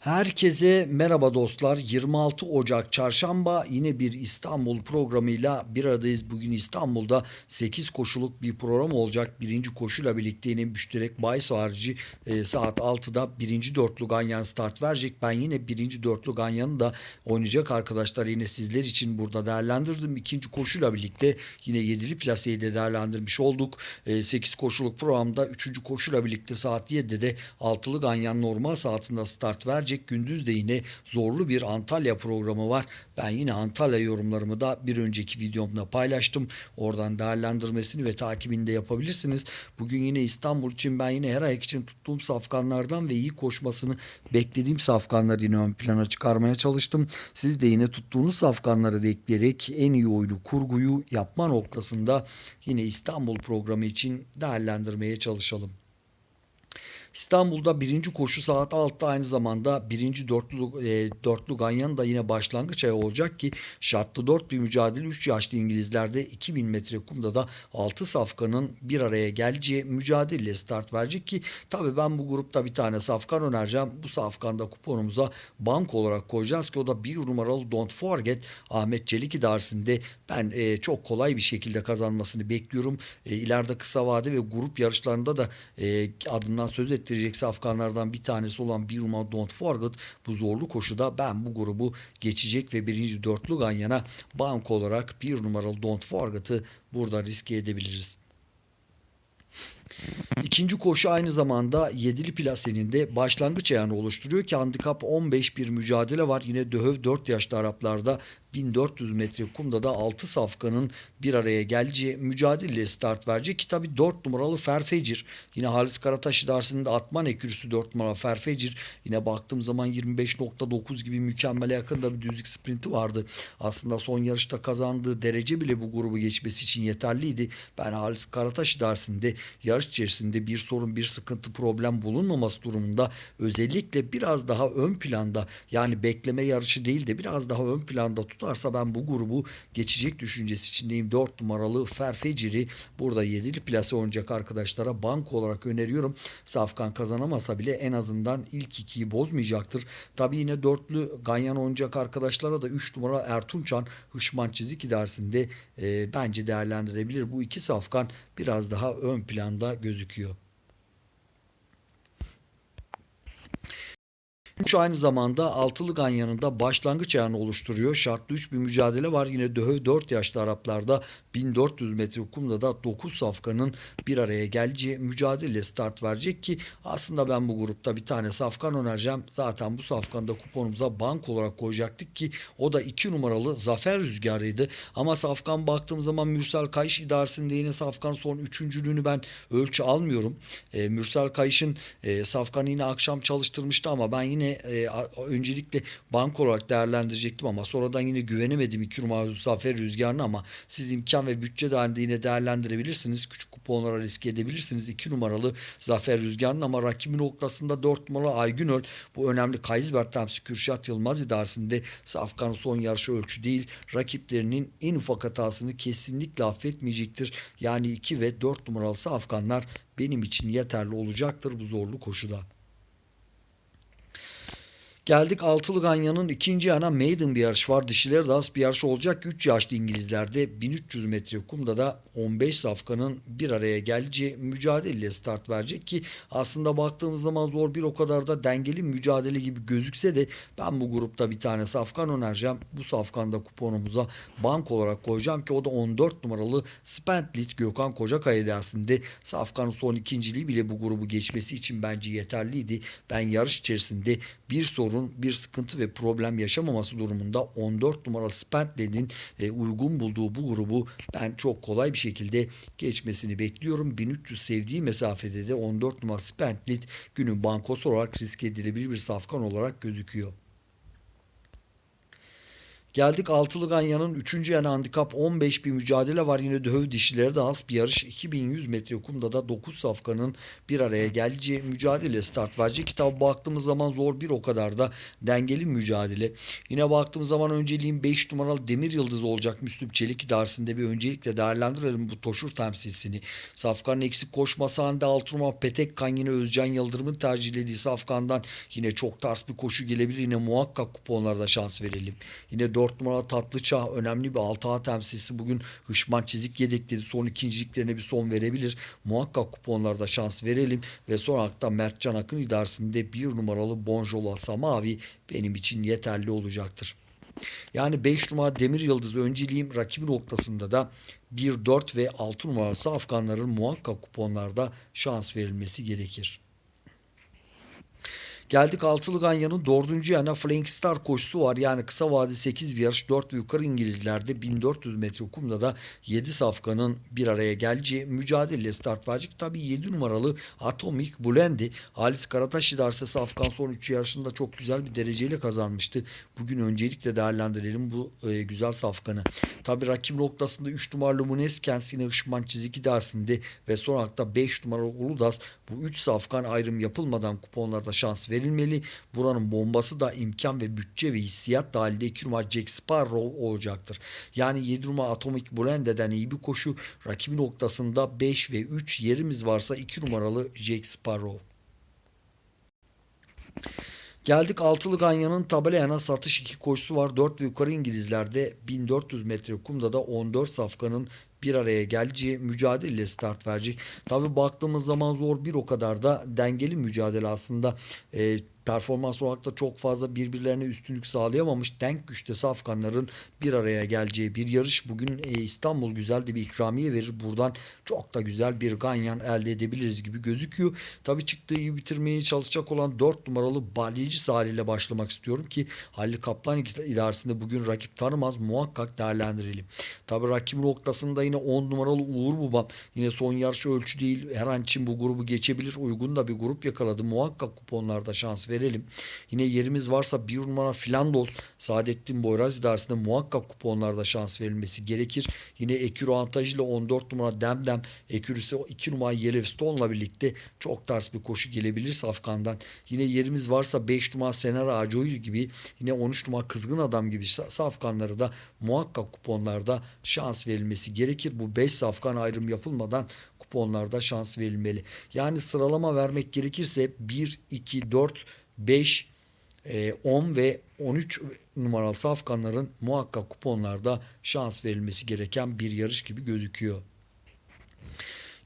Herkese merhaba dostlar. 26 Ocak Çarşamba yine bir İstanbul programıyla bir aradayız. Bugün İstanbul'da 8 koşuluk bir program olacak. Birinci koşuyla birlikte yine müşterek bahis harici e, saat 6'da birinci dörtlü Ganyan start verecek. Ben yine birinci dörtlü Ganyan'ı da oynayacak arkadaşlar. Yine sizler için burada değerlendirdim. İkinci koşuyla birlikte yine yedili plaseyi de değerlendirmiş olduk. E, 8 koşuluk programda üçüncü koşuyla birlikte saat 7'de de altılı Ganyan normal saatinde start verecek. Gündüz de yine zorlu bir Antalya programı var. Ben yine Antalya yorumlarımı da bir önceki videomda paylaştım. Oradan değerlendirmesini ve takibini de yapabilirsiniz. Bugün yine İstanbul için ben yine her ayak için tuttuğum safkanlardan ve iyi koşmasını beklediğim safkanları yine ön plana çıkarmaya çalıştım. Siz de yine tuttuğunuz safkanları da ekleyerek en iyi oyunu kurguyu yapma noktasında yine İstanbul programı için değerlendirmeye çalışalım. İstanbul'da birinci koşu saat 6'da aynı zamanda birinci dörtlü, e, dörtlü Ganyan da yine başlangıç ayı olacak ki şartlı dört bir mücadele 3 yaşlı İngilizlerde 2000 metre kumda da 6 safkanın bir araya geleceği mücadele start verecek ki tabii ben bu grupta bir tane safkan önereceğim. Bu safkanda kuponumuza bank olarak koyacağız ki o da bir numaralı Don't Forget Ahmet Çelik idaresinde ben e, çok kolay bir şekilde kazanmasını bekliyorum. E, ileride kısa vade ve grup yarışlarında da e, adından söz ettirecek safkanlardan bir tanesi olan bir numaralı Don't Forget bu zorlu koşuda ben bu grubu geçecek ve birinci dörtlü Ganyan'a bank olarak bir numaralı Don't Forget'ı burada riske edebiliriz. İkinci koşu aynı zamanda yedili plasenin de başlangıç ayağını oluşturuyor ki handikap 15 bir mücadele var. Yine Döhöv 4 yaşlı Araplarda 1400 metre kumda da 6 safkanın bir araya geleceği mücadele start verecek ki tabi 4 numaralı Ferfecir yine Halis Karataş idaresinde Atman ekürüsü 4 numaralı Ferfecir yine baktığım zaman 25.9 gibi mükemmele yakında bir düzlük sprinti vardı. Aslında son yarışta kazandığı derece bile bu grubu geçmesi için yeterliydi. Ben Halis Karataş idaresinde yarış içerisinde bir sorun bir sıkıntı problem bulunmaması durumunda özellikle biraz daha ön planda yani bekleme yarışı değil de biraz daha ön planda tutarsa ben bu grubu geçecek düşüncesi içindeyim. 4 numaralı Ferfecir'i burada 7'li plase oynayacak arkadaşlara bank olarak öneriyorum. Safkan kazanamasa bile en azından ilk ikiyi bozmayacaktır. Tabi yine dörtlü Ganyan oynayacak arkadaşlara da 3 numara Ertunçan Hışman Çizik idaresinde e, bence değerlendirebilir. Bu iki safkan biraz daha ön planda gözüküyor. Üç aynı zamanda altılı ganyanın da başlangıç ayağını oluşturuyor. Şartlı 3 bir mücadele var. Yine Döhöv 4 yaşlı Araplarda 1400 metre kumda da 9 safkanın bir araya geleceği mücadele start verecek ki aslında ben bu grupta bir tane safkan önereceğim. Zaten bu safkanda kuponumuza bank olarak koyacaktık ki o da 2 numaralı Zafer Rüzgarı'ydı. Ama safkan baktığım zaman Mürsel Kayış idaresinde yine safkan son üçüncülüğünü ben ölçü almıyorum. E, Mürsel Kayış'ın e, safkanı yine akşam çalıştırmıştı ama ben yine e, öncelikle bank olarak değerlendirecektim ama sonradan yine güvenemedim 2 numaralı Zafer Rüzgarı'na ama siz imkan ve bütçe dahilinde yine değerlendirebilirsiniz. Küçük kuponlara riske edebilirsiniz. 2 numaralı Zafer Rüzgarı'nın ama rakibin noktasında 4 numaralı Aygünöl bu önemli Kaysbert Temsi Kürşat Yılmaz idaresinde Safkan'ın son yarışı ölçü değil. Rakiplerinin en ufak hatasını kesinlikle affetmeyecektir. Yani 2 ve 4 numaralı Safkanlar benim için yeterli olacaktır bu zorlu koşuda. Geldik Altılı Ganyan'ın ikinci yana maiden bir yarış var. Dişileri de az bir yarış olacak. 3 yaşlı İngilizlerde 1300 metre kumda da 15 safkanın bir araya geleceği mücadeleyle start verecek ki aslında baktığımız zaman zor bir o kadar da dengeli mücadele gibi gözükse de ben bu grupta bir tane safkan önereceğim. Bu safkanda kuponumuza bank olarak koyacağım ki o da 14 numaralı Spentlit Gökhan Kocakaya dersinde safkanın son ikinciliği bile bu grubu geçmesi için bence yeterliydi. Ben yarış içerisinde bir sorun, bir sıkıntı ve problem yaşamaması durumunda 14 numaralı Spentlet'in e, uygun bulduğu bu grubu ben çok kolay bir şekilde geçmesini bekliyorum. 1300 sevdiği mesafede de 14 numaralı Spentlet günün bankosu olarak risk edilebilir bir safkan olarak gözüküyor. Geldik altılı ganyanın 3. yanı handikap 15 bir mücadele var. Yine döv dişileri de az bir yarış. 2100 metre kumda da 9 safkanın bir araya geleceği mücadele start verecek. Kitap baktığımız zaman zor bir o kadar da dengeli mücadele. Yine baktığımız zaman önceliğim 5 numaralı Demir Yıldız olacak. Müslüm Çelik idaresinde bir öncelikle değerlendirelim bu toşur temsilcisini. Safkanın eksik koşması halinde 6 numara Petek Kan yine Özcan Yıldırım'ın tercihlediği Safkan'dan yine çok ters bir koşu gelebilir. Yine muhakkak kuponlarda şans verelim. Yine 4 numara Tatlıçağ önemli bir 6A temsilcisi bugün Hışman Çizik yedekledi. Son ikinciliklerine bir son verebilir. Muhakkak kuponlarda şans verelim. Ve son da Mertcan Akın idaresinde 1 numaralı Bonjola Samavi benim için yeterli olacaktır. Yani 5 numara Demir Yıldız önceliğim rakibi noktasında da 1, 4 ve 6 numarası Afganların muhakkak kuponlarda şans verilmesi gerekir. Geldik Altılı Ganyan'ın dördüncü yana Flank Star koşusu var. Yani kısa vade 8 bir yarış 4 ve yukarı İngilizlerde 1400 metre kumda da 7 safkanın bir araya geleceği mücadele start verecek. Tabii 7 numaralı Atomic Bulendi. Halis Karataş idaresi safkan son 3 yarışında çok güzel bir dereceyle kazanmıştı. Bugün öncelikle değerlendirelim bu e, güzel safkanı. Tabii rakip noktasında 3 numaralı Muneskens yine Işman Çizik idaresinde ve son da 5 numaralı Uludas bu 3 safkan ayrım yapılmadan kuponlarda şans verilmeli. Buranın bombası da imkan ve bütçe ve hissiyat dahilinde 2 numara Jack Sparrow olacaktır. Yani 7 numara Atomic Blende'den iyi bir koşu. Rakibi noktasında 5 ve 3 yerimiz varsa 2 numaralı Jack Sparrow. Geldik Altılı Ganyan'ın tabelayana satış iki koşusu var. 4 ve yukarı İngilizlerde 1400 metre kumda da 14 safkanın bir araya geleceği mücadele start verecek. Tabi baktığımız zaman zor bir o kadar da dengeli mücadele aslında. E, performans olarak da çok fazla birbirlerine üstünlük sağlayamamış denk güçte safkanların bir araya geleceği bir yarış. Bugün e, İstanbul güzel de bir ikramiye verir. Buradan çok da güzel bir ganyan elde edebiliriz gibi gözüküyor. Tabi çıktığı gibi bitirmeye çalışacak olan 4 numaralı balyeci Salih ile başlamak istiyorum ki Halil Kaplan idaresinde bugün rakip tanımaz muhakkak değerlendirelim. Tabi rakip noktasında yine 10 numaralı Uğur Babam yine son yarış ölçü değil her an için bu grubu geçebilir. Uygun da bir grup yakaladı. Muhakkak kuponlarda şans verelim. Yine yerimiz varsa bir numara Flandos Saadettin Boyraz idaresinde muhakkak kuponlarda şans verilmesi gerekir. Yine Ekür avantajıyla 14 numara Demdem Ekürüsü 2 numara Yellowstone'la birlikte çok ters bir koşu gelebilir Safkan'dan. Yine yerimiz varsa 5 numara Sener Acoğlu gibi yine 13 numara Kızgın Adam gibi Safkanları da muhakkak kuponlarda şans verilmesi gerekir. Bu 5 Safkan ayrım yapılmadan kuponlarda şans verilmeli. Yani sıralama vermek gerekirse 1, 2, 4, 5, 10 ve 13 numaralı safkanların muhakkak kuponlarda şans verilmesi gereken bir yarış gibi gözüküyor.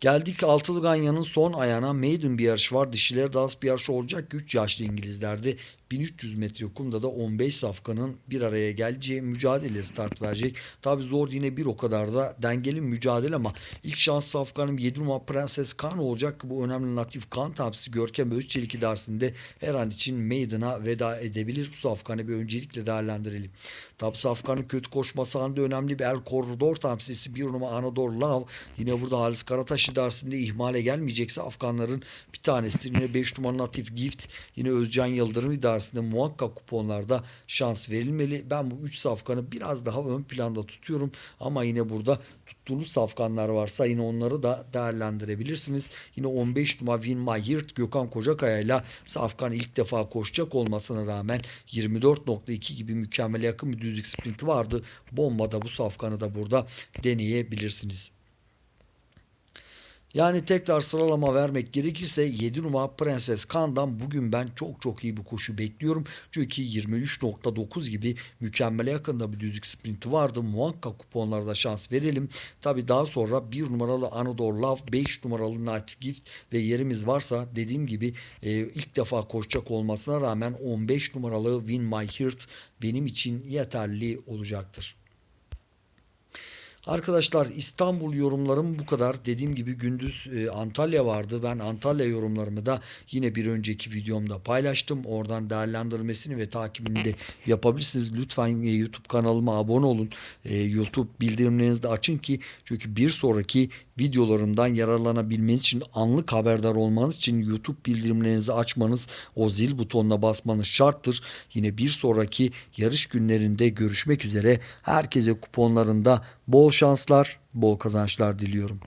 Geldik Altılı Ganyan'ın son ayağına maiden bir yarış var. Dişiler az bir yarış olacak. 3 yaşlı İngilizlerde 1300 metre kumda da 15 safkanın bir araya geleceği mücadele start verecek. Tabi zor yine bir o kadar da dengeli mücadele ama ilk şans safkanım 7 numara Prenses Kan olacak. Bu önemli Latif Kan tabisi Görkem Özçelik dersinde her an için Maiden'a veda edebilir. Bu safkanı bir öncelikle değerlendirelim. Tabi safkanın kötü koşması halinde önemli bir er koridor temsilcisi bir numara Anadolu Lav. Yine burada Halis Karataş dersinde ihmale gelmeyecekse Afganların bir tanesi yine 5 numara Latif Gift yine Özcan Yıldırım idaresinde muhakkak kuponlarda şans verilmeli. Ben bu 3 safkanı biraz daha ön planda tutuyorum ama yine burada tuttuğunuz safkanlar varsa yine onları da değerlendirebilirsiniz. Yine 15 numara Win Heart Gökhan Kocakaya ile safkan ilk defa koşacak olmasına rağmen 24.2 gibi mükemmele yakın bir düzlük sprinti vardı. Bomba da bu safkanı da burada deneyebilirsiniz. Yani tekrar sıralama vermek gerekirse 7 numara Prenses Kan'dan bugün ben çok çok iyi bir koşu bekliyorum. Çünkü 23.9 gibi mükemmele yakında bir düzlük sprinti vardı. Muhakkak kuponlarda şans verelim. Tabi daha sonra 1 numaralı Anadolu Love, 5 numaralı Night Gift ve yerimiz varsa dediğim gibi e, ilk defa koşacak olmasına rağmen 15 numaralı Win My Heart benim için yeterli olacaktır. Arkadaşlar İstanbul yorumlarım bu kadar. Dediğim gibi gündüz e, Antalya vardı. Ben Antalya yorumlarımı da yine bir önceki videomda paylaştım. Oradan değerlendirmesini ve takibini de yapabilirsiniz. Lütfen e, YouTube kanalıma abone olun. E, YouTube bildirimlerinizi de açın ki çünkü bir sonraki videolarımdan yararlanabilmeniz için anlık haberdar olmanız için YouTube bildirimlerinizi açmanız o zil butonuna basmanız şarttır. Yine bir sonraki yarış günlerinde görüşmek üzere. Herkese kuponlarında bol şanslar, bol kazançlar diliyorum.